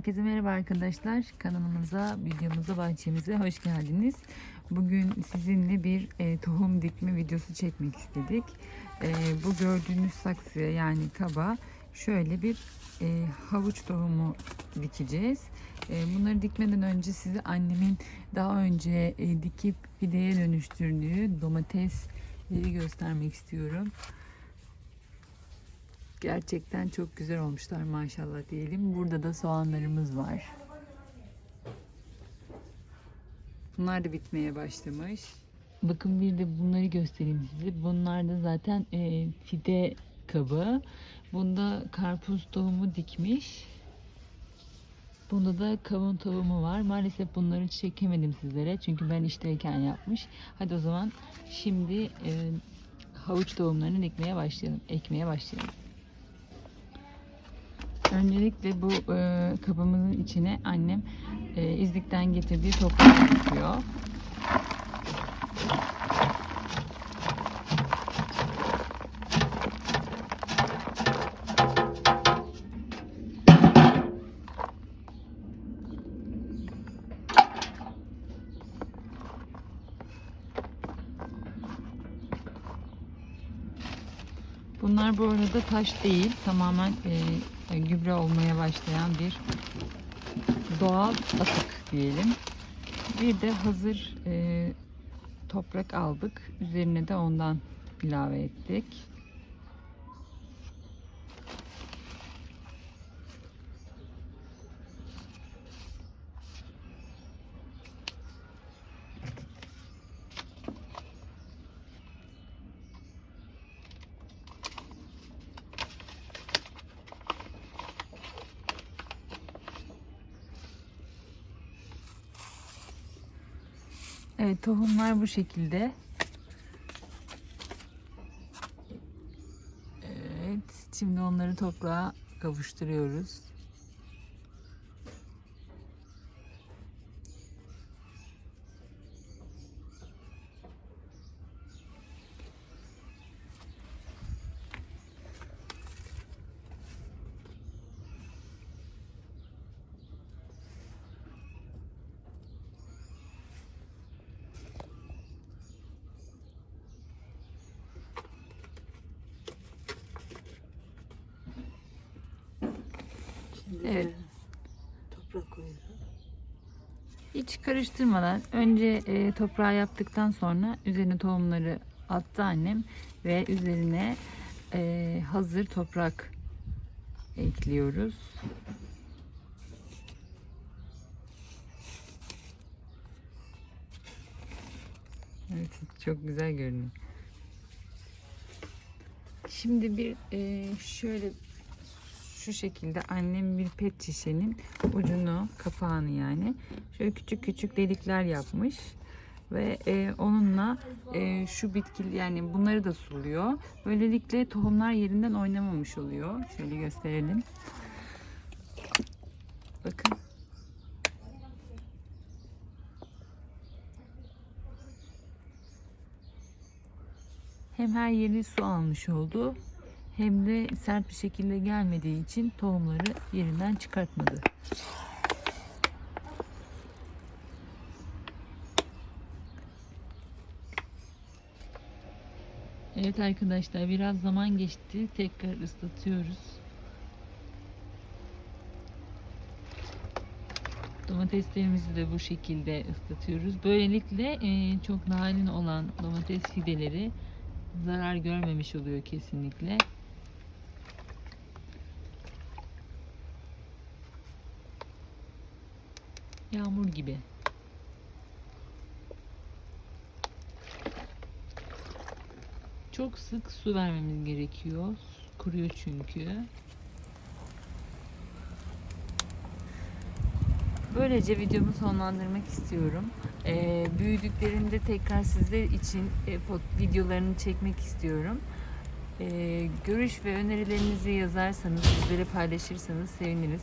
Herkese merhaba arkadaşlar. Kanalımıza, videomuza, bahçemize hoş geldiniz. Bugün sizinle bir e, tohum dikme videosu çekmek istedik. E, bu gördüğünüz saksıya yani kaba şöyle bir e, havuç tohumu dikeceğiz. E, bunları dikmeden önce size annemin daha önce e, dikip fideye dönüştürdüğü domatesleri göstermek istiyorum. Gerçekten çok güzel olmuşlar maşallah diyelim. Burada da soğanlarımız var. Bunlar da bitmeye başlamış. Bakın bir de bunları göstereyim size. Bunlar da zaten e, fide kabı. Bunda karpuz tohumu dikmiş. Bunda da kavun tohumu var. Maalesef bunları çekemedim sizlere. Çünkü ben işteyken yapmış. Hadi o zaman şimdi e, havuç tohumlarını dikmeye başlayalım. Ekmeye başlayalım. Öncelikle bu e, kabımızın içine annem e, İznik'ten getirdiği toprağı döküyor. Bunlar bu arada taş değil, tamamen e, gübre olmaya başlayan bir doğal atık diyelim. Bir de hazır e, toprak aldık. Üzerine de ondan ilave ettik. Evet tohumlar bu şekilde. Evet şimdi onları toprağa kavuşturuyoruz. Evet. Toprak koyuyorum. Hiç karıştırmadan önce e, toprağı yaptıktan sonra üzerine tohumları attı annem ve üzerine e, hazır toprak ekliyoruz. Evet çok güzel görünüyor. Şimdi bir e, şöyle şu şekilde annem bir pet şişenin ucunu kapağını yani şöyle küçük küçük delikler yapmış ve e, onunla e, şu bitki yani bunları da suluyor. Böylelikle tohumlar yerinden oynamamış oluyor. Şöyle gösterelim. Bakın. Hem her yeri su almış oldu hem de sert bir şekilde gelmediği için tohumları yerinden çıkartmadı. Evet arkadaşlar biraz zaman geçti. Tekrar ıslatıyoruz. Domateslerimizi de bu şekilde ıslatıyoruz. Böylelikle e, çok narin olan domates fideleri zarar görmemiş oluyor kesinlikle. Yağmur gibi. Çok sık su vermemiz gerekiyor. Kuruyor çünkü. Böylece videomu sonlandırmak istiyorum. Ee, büyüdüklerinde tekrar sizler için e, videolarını çekmek istiyorum. Ee, görüş ve önerilerinizi yazarsanız, bizlere paylaşırsanız seviniriz.